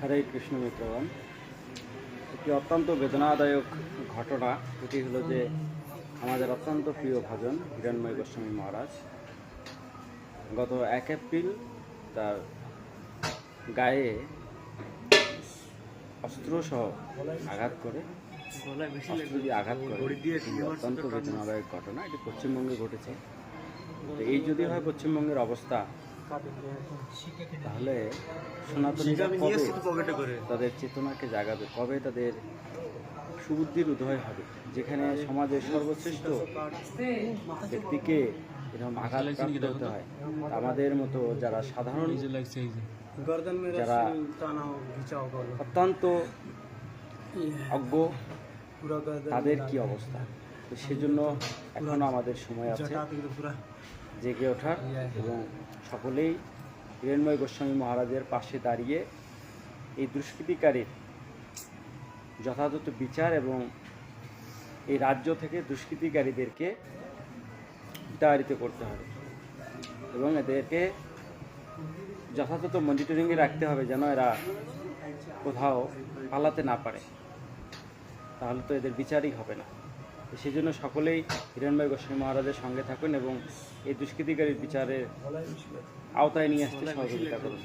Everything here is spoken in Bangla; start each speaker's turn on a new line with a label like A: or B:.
A: হরে কৃষ্ণ মিত্রগণ, একটি অত্যন্ত বেদনাদায়ক ঘটনা, এটি হলো যে আমাদের অত্যন্ত প্রিয় ভজন হিরণময় গোস্বামী মহারাজ। গত এক এপ্রিল তার গায়ে অস্ত্রসহ আঘাত করে আঘাত করে। অত্যন্ত বেদনাদায়ক ঘটনা, এটি পশ্চিমবঙ্গে ঘটেছে। এই যদি হয় পশ্চিমবঙ্গের অবস্থা তাহলে তাদের চেতনাকে জাগাবে কবে তাদের সুবুদ্ধির উদয় হবে? যেখানে সমাজের সর্বশ্রেষ্ঠ ব্যক্তিকে এরকম আঘাত হতে হয় আমাদের মতো যারা সাধারণ
B: যারা
A: অত্যন্ত অজ্ঞ তাদের কি অবস্থা? সেজন্য এখনও আমাদের সময় আছে। জেগে ওঠার এবং সকলেই হিরণময় গোস্বামী মহারাজের পাশে দাঁড়িয়ে এই দুষ্কৃতিকারীর যথাযথ বিচার এবং এই রাজ্য থেকে দুষ্কৃতিকারীদেরকে বিতাড়িত করতে হবে এবং এদেরকে যথাযথ মনিটরিংয়ে রাখতে হবে যেন এরা কোথাও পালাতে না পারে। তাহলে তো এদের বিচারই হবে না। সেই জন্য সকলেই হিরণময় গোস্বামী মহারাজের সঙ্গে থাকুন এবং এই দুষ্কৃতিকারীর বিচারের আওতায় নিয়ে আসতে সহযোগিতা করুন।